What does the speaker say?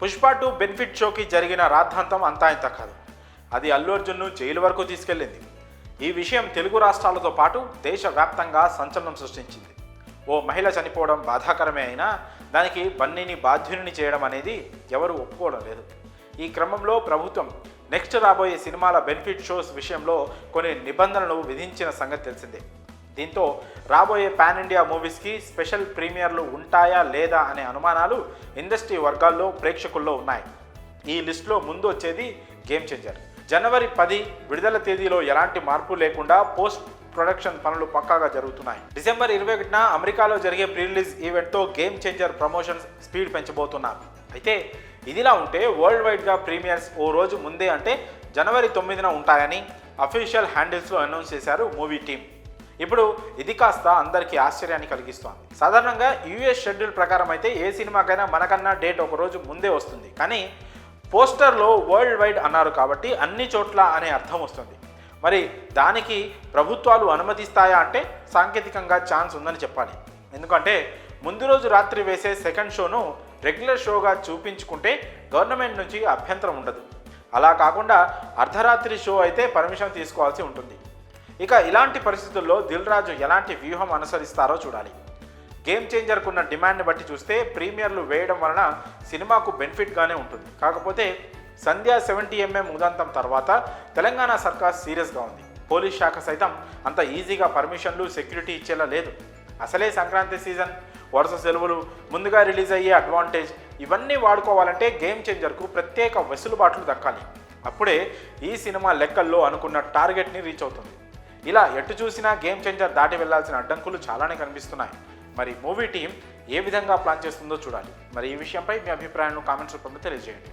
Pushpa two benefit షోకి జరిగిన రాద్ధాంతం అంతా ఇంత కాదు. అది అల్లు అర్జున్ను జైలు వరకు తీసుకెళ్ళింది. ఈ విషయం తెలుగు రాష్ట్రాలతో పాటు దేశవ్యాప్తంగా సంచలనం సృష్టించింది. ఓ మహిళ చనిపోవడం బాధాకరమే అయినా దానికి బన్నీని బాధ్యుని చేయడం అనేది ఎవరు ఒప్పుకోవడం లేదు. ఈ క్రమంలో ప్రభుత్వం నెక్స్ట్ రాబోయే సినిమాల బెనిఫిట్ షోస్ విషయంలో కొన్ని నిబంధనలు విధించిన సంగతి తెలిసిందే. దీంతో రాబోయే పాన్ ఇండియా మూవీస్కి స్పెషల్ ప్రీమియర్లు ఉంటాయా లేదా అనే అనుమానాలు ఇండస్ట్రీ వర్గాల్లో ప్రేక్షకుల్లో ఉన్నాయి. ఈ లిస్టులో ముందు వచ్చేది గేమ్ చేంజర్ జనవరి పది విడుదల తేదీలో ఎలాంటి మార్పు లేకుండా పోస్ట్ ప్రొడక్షన్ పనులు పక్కాగా జరుగుతున్నాయి. డిసెంబర్ ఇరవై ఒకటిన అమెరికాలో జరిగే ప్రీ రిలీజ్ ఈవెంట్తో గేమ్ చేంజర్ ప్రమోషన్స్ స్పీడ్ పెంచబోతున్నారు. అయితే ఇదిలా ఉంటే వరల్డ్ వైడ్గా ప్రీమియర్స్ ఓ రోజు ముందే అంటే జనవరి తొమ్మిదిన ఉంటాయని అఫీషియల్ హ్యాండిల్స్లో అనౌన్స్ చేశారు మూవీ టీం ఇప్పుడు ఇది కాస్త అందరికీ ఆశ్చర్యాన్ని కలిగిస్తోంది. సాధారణంగా యూఎస్ షెడ్యూల్ ప్రకారం అయితే ఏ సినిమాకైనా మనకన్నా డేట్ ఒక రోజు ముందే వస్తుంది. కానీ పోస్టర్లో వరల్డ్ వైడ్ అన్నారు కాబట్టి అన్ని చోట్ల అనే అర్థం వస్తుంది. మరి దానికి ప్రభుత్వాలు అనుమతిస్తాయా అంటే సాంకేతికంగా ఛాన్స్ ఉందని చెప్పాలి. ఎందుకంటే ముందు రోజు రాత్రి వేసే సెకండ్ షోను రెగ్యులర్ షోగా చూపించుకుంటే గవర్నమెంట్ నుంచి అభ్యంతరం ఉండదు. అలా కాకుండా అర్ధరాత్రి షో అయితే పర్మిషన్ తీసుకోవాల్సి ఉంటుంది. ఇక ఇలాంటి పరిస్థితుల్లో దిల్ రాజు ఎలాంటి వ్యూహం అనుసరిస్తారో చూడాలి. గేమ్ చేంజర్కున్న డిమాండ్ని బట్టి చూస్తే ప్రీమియర్లు వేయడం వలన సినిమాకు బెనిఫిట్గానే ఉంటుంది. కాకపోతే సంధ్యా సెవెంటీ ఎంఎం ఉదంతం తర్వాత తెలంగాణ సర్కార్ సీరియస్గా ఉంది. పోలీస్ శాఖ సైతం అంత ఈజీగా పర్మిషన్లు సెక్యూరిటీ ఇచ్చేలా లేదు. అసలే సంక్రాంతి సీజన్ వరుస సెలవులు ముందుగా రిలీజ్ అయ్యే అడ్వాంటేజ్ ఇవన్నీ వాడుకోవాలంటే గేమ్ చేంజర్కు ప్రత్యేక వెసులుబాట్లు దక్కాలి. అప్పుడే ఈ సినిమా లెక్కల్లో అనుకున్న టార్గెట్ని రీచ్ అవుతుంది. ఇలా ఎటు చూసినా గేమ్ చేంజర్ దాటి వెళ్ళాల్సిన అడ్డంకులు చాలానే కనిపిస్తున్నాయి. మరి మూవీ టీం ఏ విధంగా ప్లాన్ చేస్తుందో చూడాలి. మరి ఈ విషయంపై మీ అభిప్రాయాలను కామెంట్స్ రూపంలో తెలియజేయండి.